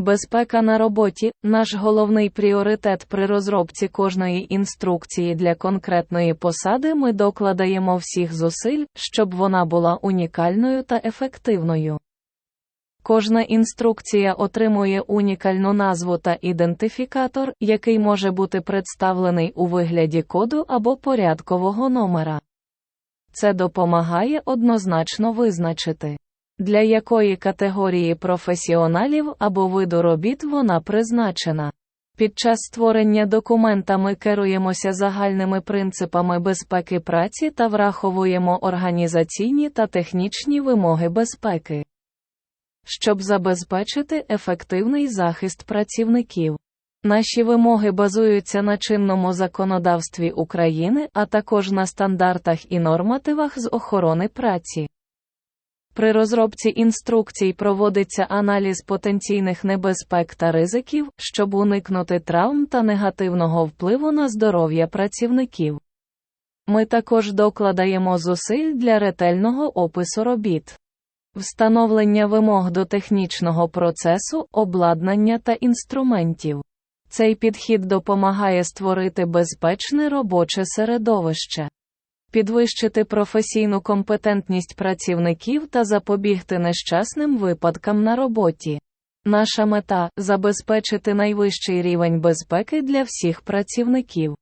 Безпека на роботі наш головний пріоритет при розробці кожної інструкції для конкретної посади. Ми докладаємо всіх зусиль, щоб вона була унікальною та ефективною. Кожна інструкція отримує унікальну назву та ідентифікатор, який може бути представлений у вигляді коду або порядкового номера. Це допомагає однозначно визначити, для якої категорії професіоналів або виду робіт вона призначена. Під час створення документа ми керуємося загальними принципами безпеки праці та враховуємо організаційні та технічні вимоги безпеки щоб забезпечити ефективний захист працівників. Наші вимоги базуються на чинному законодавстві України, а також на стандартах і нормативах з охорони праці. При розробці інструкцій проводиться аналіз потенційних небезпек та ризиків, щоб уникнути травм та негативного впливу на здоров'я працівників. Ми також докладаємо зусиль для ретельного опису робіт. Встановлення вимог до технічного процесу, обладнання та інструментів. Цей підхід допомагає створити безпечне робоче середовище, підвищити професійну компетентність працівників та запобігти нещасним випадкам на роботі. Наша мета забезпечити найвищий рівень безпеки для всіх працівників.